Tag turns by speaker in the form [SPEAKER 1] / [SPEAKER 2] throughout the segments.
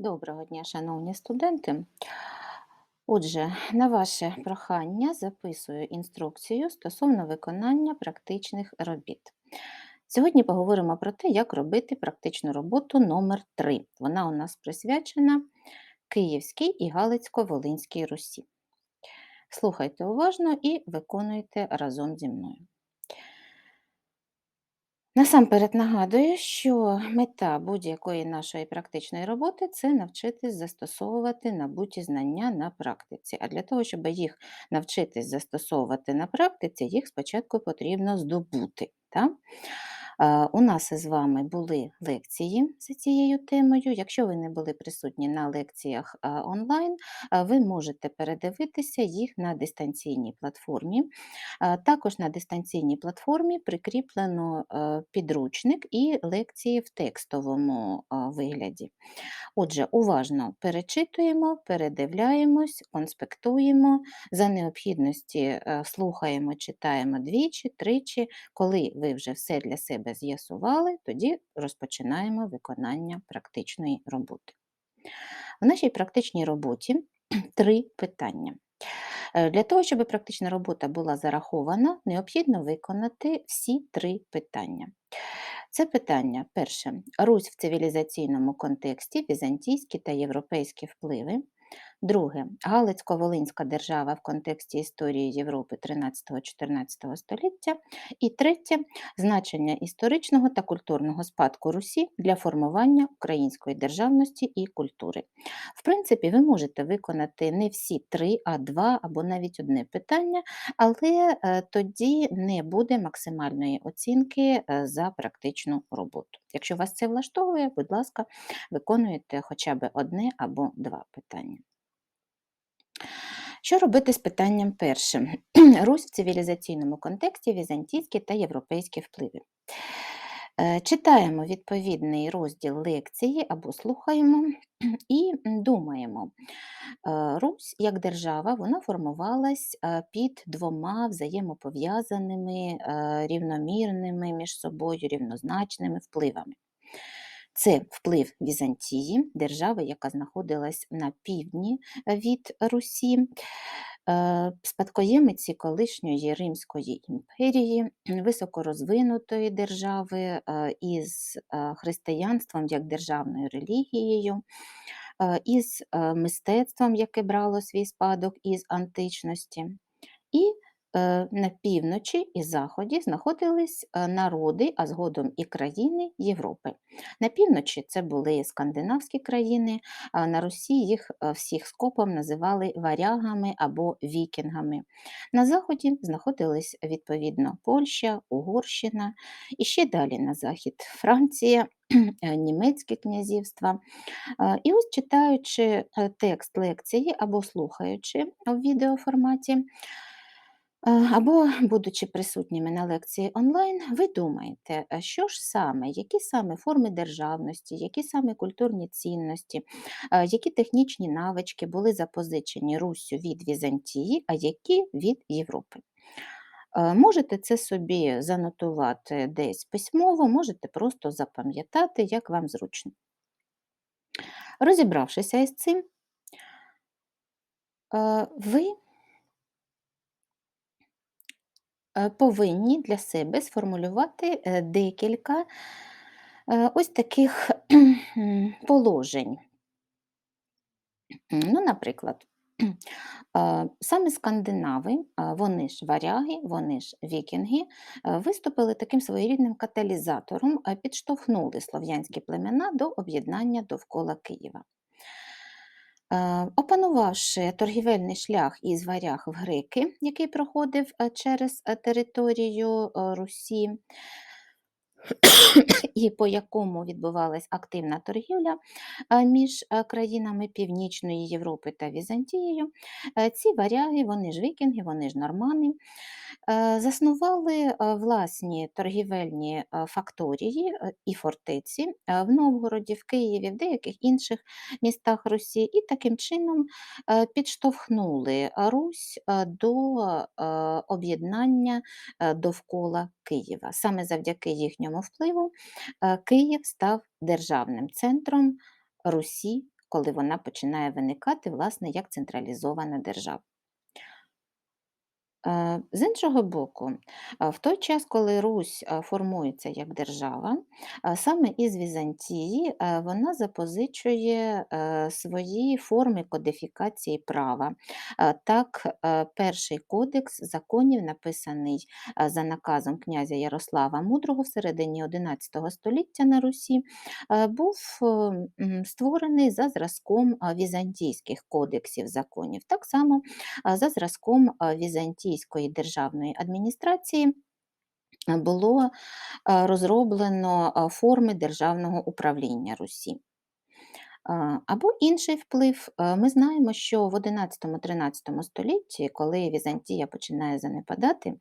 [SPEAKER 1] Доброго дня, шановні студенти. Отже, на ваше прохання записую інструкцію стосовно виконання практичних робіт. Сьогодні поговоримо про те, як робити практичну роботу номер 3 Вона у нас присвячена Київській і Галицько-Волинській Русі. Слухайте уважно і виконуйте разом зі мною. Насамперед нагадую, що мета будь-якої нашої практичної роботи це навчитись застосовувати набуті знання на практиці. А для того, щоб їх навчитись застосовувати на практиці, їх спочатку потрібно здобути. Так? У нас із вами були лекції за цією темою. Якщо ви не були присутні на лекціях онлайн, ви можете передивитися їх на дистанційній платформі. Також на дистанційній платформі прикріплено е, підручник і лекції в текстовому вигляді. Отже, уважно перечитуємо, передивляємось, конспектуємо, за необхідності е, слухаємо, читаємо двічі, тричі. Коли ви вже все для себе з'ясували, тоді розпочинаємо виконання практичної роботи. В нашій практичній роботі три питання. Е, Для того, щоб практична робота була зарахована, необхідно виконати всі три питання. Це питання перше. Русь в цивілізаційному контексті, візантійські та європейські впливи. Друге. Галицько-Волинська держава в контексті історії Європи 13-14 століття. І третє значення історичного та культурного спадку Русі для формування української державності і культури. В принципі, ви можете виконати не всі три, а два або навіть одне питання, але е, тоді не буде максимальної оцінки е, за практичну роботу. Якщо вас це влаштовує, будь ласка, виконуєте хоча б одне або два питання. Що робити з питанням першим? Русь в цивілізаційному контексті, візантійські та європейські впливи. Е, Читаємо відповідний розділ лекції або слухаємо і думаємо. Е, Русь як держава вона формувалась е, під двома взаємопов'язаними, рівномірними між собою рівнозначними впливами. Це вплив Візантії, держави, яка знаходилась на півдні від Русі, е, спадкоємиці колишньої Римської імперії, високорозвинутої держави е, із е, християнством як державною релігією, е, із е, мистецтвом, яке брало свій спадок із античності. Е, на півночі і заході знаходились е, народи, а згодом і країни Європи. На півночі це були скандинавські країни, а на Русі їх е, всіх скопом називали варягами або вікінгами. На заході знаходились відповідно Польща, Угорщина і ще далі на захід Франція. е, Німецькі князівства. І ось читаючи текст лекції або слухаючи у відеоформаті, або будучи присутніми на лекції онлайн, ви думаєте, е, що ж саме, які саме форми державності, які саме культурні цінності, е, які технічні навички були запозичені Руссю від Візантії, а які від Європи. Е, Можете це собі занотувати десь письмово, можете просто запам'ятати, як вам зручно. Розібравшися із цим, е, ви е, повинні для себе сформулювати е, декілька е, ось таких положень. Ну, наприклад, е, саме скандинави, вони ж варяги, вони ж вікінги, е, виступили таким своєрідним каталізатором, е, підштовхнули слов'янські племена до об'єднання довкола Києва. Е, Опанувавши торгівельний шлях із варяг в греки, який проходив е, через е, територію Русі, і по якому відбувалась активна торгівля е, між е, країнами Північної Європи та Візантією, е, ці варяги, вони ж вікінги, вони ж нормани, заснували власні торгівельні факторії і фортеці в Новгороді, в Києві, в деяких інших містах Русі, і таким чином підштовхнули Русь до об'єднання довкола Києва. Саме завдяки їхньому впливу е, Київ став державним центром Русі коли вона починає виникати, власне, як централізована держава. Е, З іншого боку, е, в той час, коли Русь е, формується як держава, е, саме із Візантії е, вона запозичує е, свої форми кодифікації права. Е, Так, е, перший кодекс законів, написаний е, за наказом князя Ярослава Мудрого в середині XI століття на Русі, е, був е, створений за зразком е, візантійських кодексів законів. Так само За зразком а, візантійської державної адміністрації було розроблено форми державного управління Русі. Або інший вплив. Е, Ми знаємо, що в 11-13 столітті, коли Візантія починає занепадати,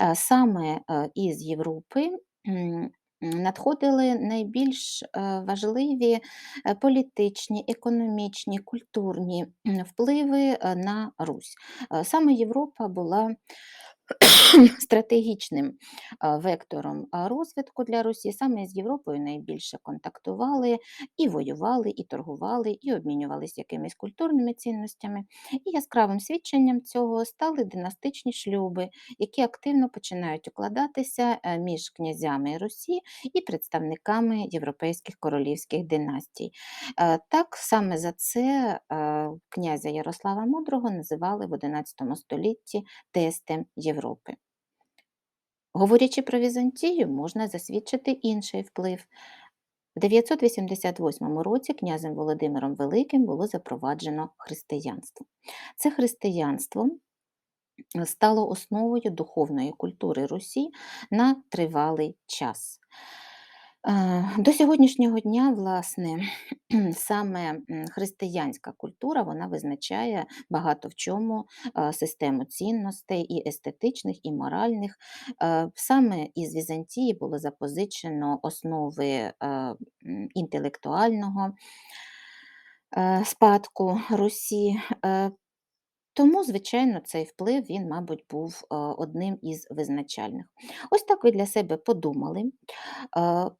[SPEAKER 1] е, саме е, із Європи надходили найбільш е, важливі е, політичні, економічні, культурні впливи е, на Русь. Саме Європа була стратегічним вектором розвитку для Росії. Саме з Європою найбільше контактували і воювали, і торгували, і обмінювалися якимись культурними цінностями. І яскравим свідченням цього стали династичні шлюби, які активно починають укладатися е, між князями Росії і представниками європейських королівських династій. Е, Так саме за це е, князя Ярослава Мудрого називали в XI столітті тестем Європи. Говорячи про Візантію, можна засвідчити інший вплив. В 988 році князем Володимиром Великим було запроваджено християнство. Це християнство стало основою духовної культури Русі на тривалий час. Е, До сьогоднішнього дня, власне, саме християнська культура вона визначає багато в чому е, систему цінностей і естетичних, і моральних. Е, Саме із Візантії було запозичено основи інтелектуального спадку Русі. Тому, звичайно, цей вплив він, мабуть, був е, одним із визначальних. Ось так ви для себе подумали, е,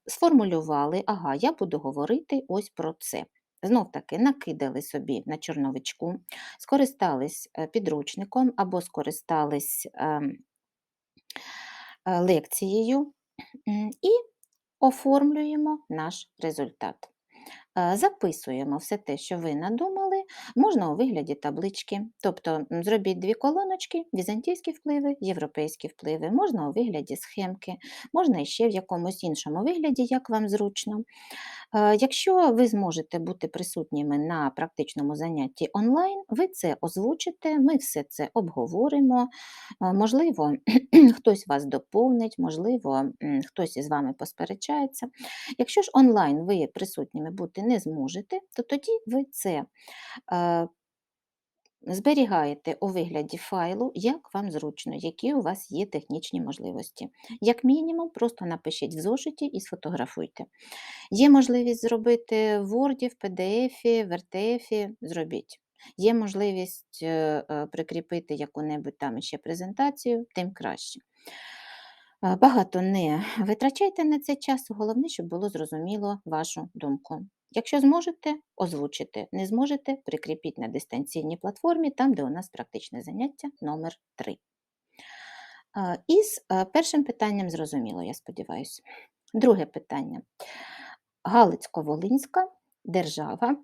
[SPEAKER 1] сформулювали, ага, я буду говорити ось про це. Знов таки накидали собі на чорновичку, скористались е, підручником або скористались ем, лекцією і оформлюємо наш результат. Записуємо все те, що ви надумали, можна у вигляді таблички. Тобто зробіть дві колоночки, візантійські впливи, європейські впливи, можна у вигляді схемки, можна іще в якомусь іншому вигляді, як вам зручно. Е, Якщо ви зможете бути присутніми на практичному занятті онлайн, ви це озвучите, ми все це обговоримо. Е, Можливо, хтось вас доповнить, можливо, хтось із вами посперечається. Якщо ж онлайн ви присутніми бути не зможете, то тоді ви це е, зберігаєте у вигляді файлу, як вам зручно, які у вас є технічні можливості. Як мінімум, просто напишіть в зошиті і сфотографуйте. Є можливість зробити в Word, в PDF, в RTF, зробіть. Є можливість е, е, прикріпити яку-небудь там ще презентацію, тим краще. Е, Багато не витрачайте на це час, головне, щоб було зрозуміло вашу думку. Якщо зможете, озвучите, не зможете, прикріпіть на дистанційній платформі, там, де у нас практичне заняття номер 3. Із е, першим питанням зрозуміло, я сподіваюся. Друге питання. Галицько-Волинська держава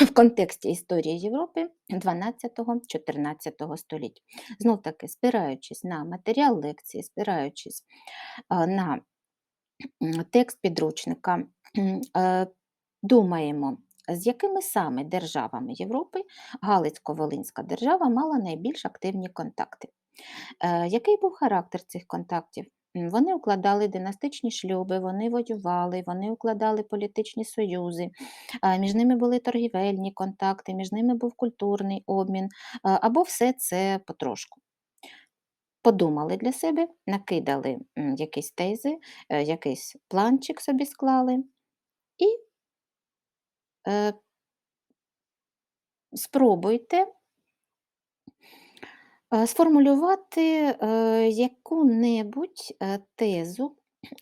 [SPEAKER 1] в контексті історії Європи 12-14 століть. Знов таки, спираючись на матеріал лекції, спираючись на текст підручника, думаємо, з якими саме державами Європи Галицько-Волинська держава мала найбільш активні контакти. Е, Який був характер цих контактів? Вони укладали династичні шлюби, вони воювали, вони укладали політичні союзи, між ними були торгівельні контакти, між ними був культурний обмін, або все це потрошку. Подумали для себе, накидали якісь тези, е, якийсь планчик собі склали і спробуйте е, сформулювати е, яку-небудь е, тезу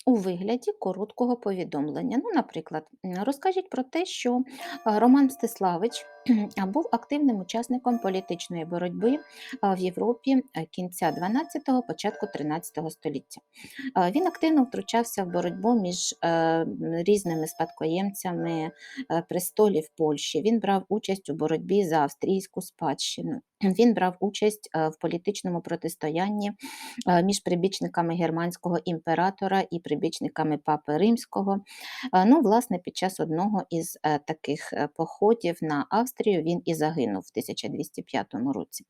[SPEAKER 1] у вигляді короткого повідомлення. Ну, наприклад, розкажіть про те, що Роман Мстиславич а, був активним учасником політичної боротьби в Європі е, кінця 12-го, початку 13-го століття. Він активно втручався в боротьбу між е, різними спадкоємцями е, престолів Польщі. Він брав участь у боротьбі за австрійську спадщину. Він брав участь е, в політичному протистоянні е, між прибічниками германського імператора і прибічниками Папи Римського. Е, Ну, власне, під час одного із е, таких е, походів на Австрію він і загинув в 1205 році.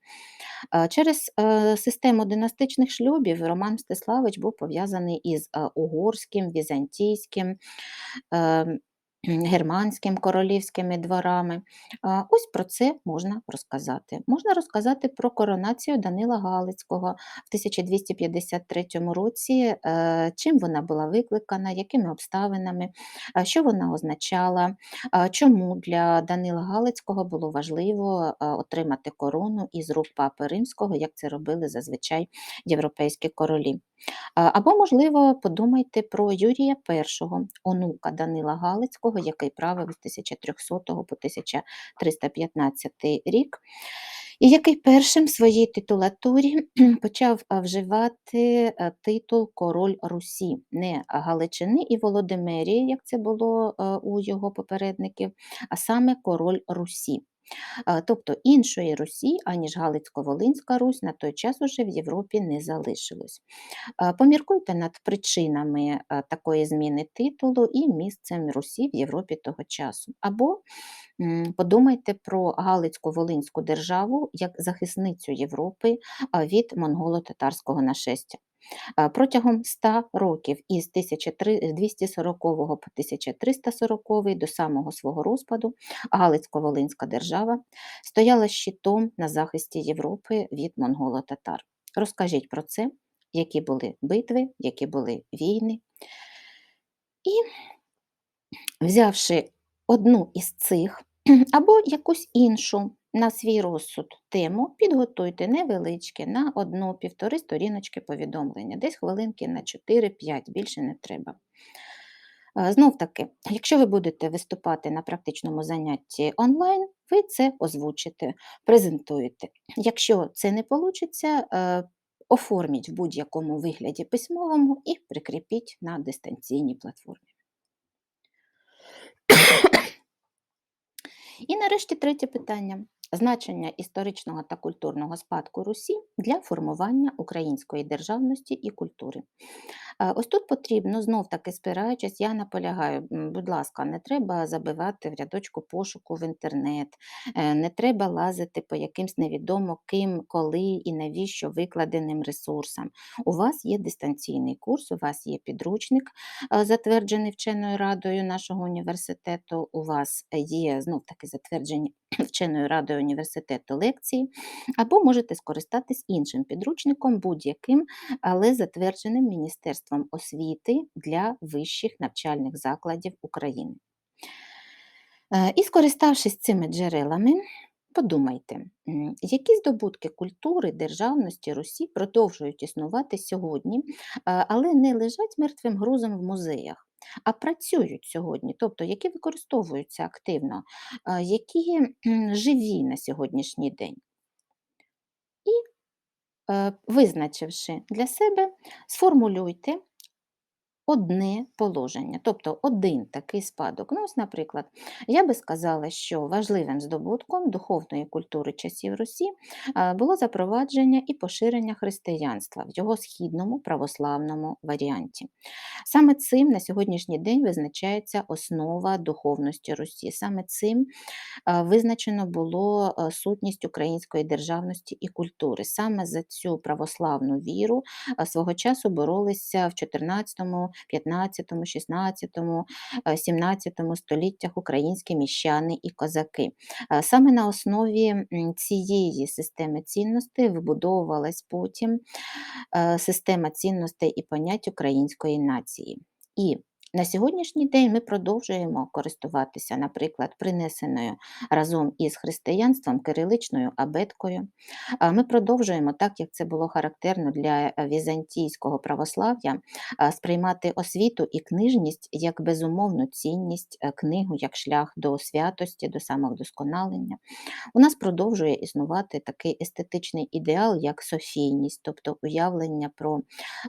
[SPEAKER 1] Е, Через е, систему династичних шлюбів Роман Мстиславич був пов'язаний із е, угорським, візантійським. Германським королівськими дворами. Ось про це можна розказати. Можна розказати про коронацію Данила Галицького в 1253 році, е, чим вона була викликана, якими обставинами, що вона означала, чому для Данила Галицького було важливо отримати корону із рук Папи Римського, як це робили зазвичай європейські королі. А, Або, можливо, подумайте про Юрія І, онука Данила Галицького, який правив з 1300 по 1315 рік, і який першим в своїй титулатурі почав вживати титул Король Русі, не Галичини і Володимирії, як це було у його попередників, а саме Король Русі. А, Тобто іншої Русі, аніж Галицько-Волинська Русь, на той час уже в Європі не залишилось. Поміркуйте над причинами такої зміни титулу і місцем Русі в Європі того часу. Або подумайте про Галицько-Волинську державу як захисницю Європи від монголо-татарського нашестя. Протягом 100 років із 1240 по 1340 до самого свого розпаду Галицько-Волинська держава стояла щитом на захисті Європи від монголо-татар. Розкажіть про це, які були битви, які були війни. І взявши одну із цих або якусь іншу на свій розсуд тему, підготуйте невеличке на одну-півтори сторіночки повідомлення, десь хвилинки на 4-5, більше не треба. Е, Знов таки, якщо ви будете виступати на практичному занятті онлайн, ви це озвучите, презентуєте. Якщо це не вийде, оформіть в будь-якому вигляді письмовому і прикріпіть на дистанційній платформі. І нарешті третє питання. Значення історичного та культурного спадку Русі для формування української державності і культури. Е, Ось тут потрібно, знов таки спираючись, я наполягаю, будь ласка, не треба забивати в рядочку пошуку в інтернет, е, не треба лазити по якимсь невідомо ким, коли і навіщо викладеним ресурсам. У вас є дистанційний курс, у вас є підручник, е, затверджений вченою радою нашого університету, у вас є знов таки затверджені вченою радою університету лекції, або можете скористатись іншим підручником, будь-яким, але затвердженим Міністерством освіти для вищих навчальних закладів України. Е, І скориставшись цими джерелами, подумайте, які здобутки культури, державності Русі продовжують існувати сьогодні, е, але не лежать мертвим грузом в музеях, а працюють сьогодні, тобто які використовуються активно, е, які живі на сьогоднішній день. Е, Визначивши для себе, сформулюйте одне положення, тобто один такий спадок. Ну, ось, наприклад, я би сказала, що важливим здобутком духовної культури часів Русі було запровадження і поширення християнства в його східному православному варіанті. Саме цим на сьогоднішній день визначається основа духовності Русі. Саме цим визначено було сутність української державності і культури. Саме за цю православну віру свого часу боролися в 14, 15, 16, е, 17 століттях українські міщани і козаки. Е, Саме на основі цієї системи цінностей вибудовувалась потім е, система цінностей і понять української нації. І На сьогоднішній день ми продовжуємо користуватися, наприклад, принесеною разом із християнством кириличною абеткою. Ми продовжуємо, так як це було характерно для е, візантійського православ'я, сприймати освіту і книжність як безумовну цінність, е, книгу як шлях до святості, до самовдосконалення. У нас продовжує існувати такий естетичний ідеал, як софійність, тобто уявлення про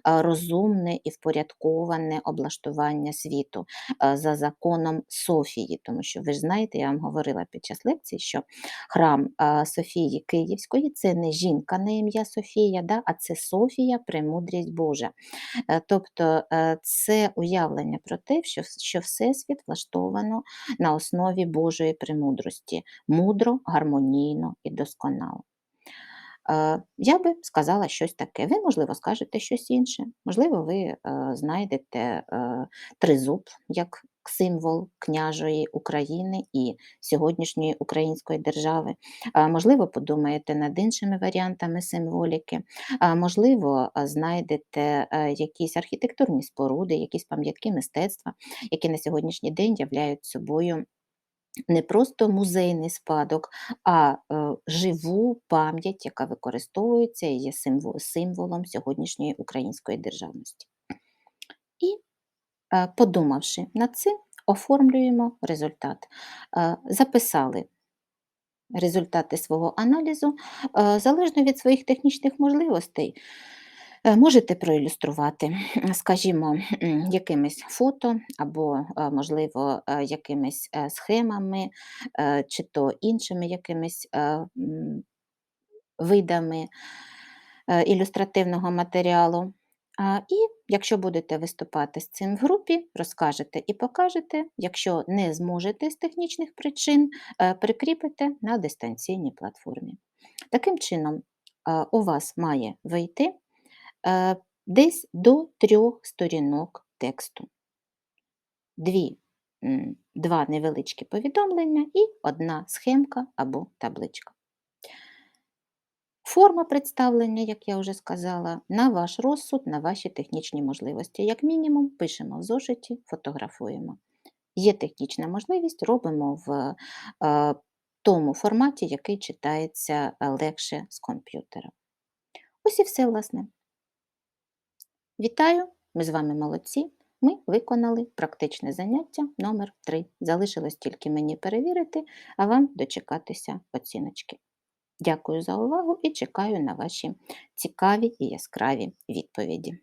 [SPEAKER 1] розумне і впорядковане облаштування світу за законом Софії. Тому що ви ж знаєте, я вам говорила під час лекції, що храм Софії Київської це не жінка на ім'я Софія, да, а це Софія, премудрість Божа. Е, Тобто е, це уявлення про те, що, що Всесвіт влаштовано на основі Божої премудрості, мудро, гармонійно і досконало. Е, Я би сказала щось таке. Ви, можливо, скажете щось інше. Можливо, ви е, знайдете е, тризуб як символ княжої України і сьогоднішньої української держави. Можливо, подумаєте над іншими варіантами символіки. Можливо, знайдете якісь архітектурні споруди, якісь пам'ятки мистецтва, які на сьогоднішній день являють собою не просто музейний спадок, а е, живу пам'ять, яка використовується і є символ- символом сьогоднішньої української державності. І е, подумавши над цим, оформлюємо результат. Е, Записали результати свого аналізу, залежно від своїх технічних можливостей. Е, Можете проілюструвати, скажімо, якимись фото або, е, можливо, е, якимись схемами, чи то іншими якимись видами ілюстративного матеріалу. І якщо будете виступати з цим в групі, розкажете і покажете. Якщо не зможете з технічних причин, прикріпите на дистанційній платформі. Таким чином, у вас має вийти десь до трьох сторінок тексту. Дві, два невеличкі повідомлення і одна схемка або табличка. Форма представлення, як я вже сказала, на ваш розсуд, на ваші технічні можливості. Як мінімум, пишемо в зошиті, фотографуємо. Є технічна можливість, робимо в е, тому форматі, який читається е, легше з комп'ютера. Ось і все, власне. Вітаю! Ми з вами молодці. Ми виконали практичне заняття номер 3 Залишилось тільки мені перевірити, а вам дочекатися оціночки. Дякую за увагу і чекаю на ваші цікаві і яскраві відповіді.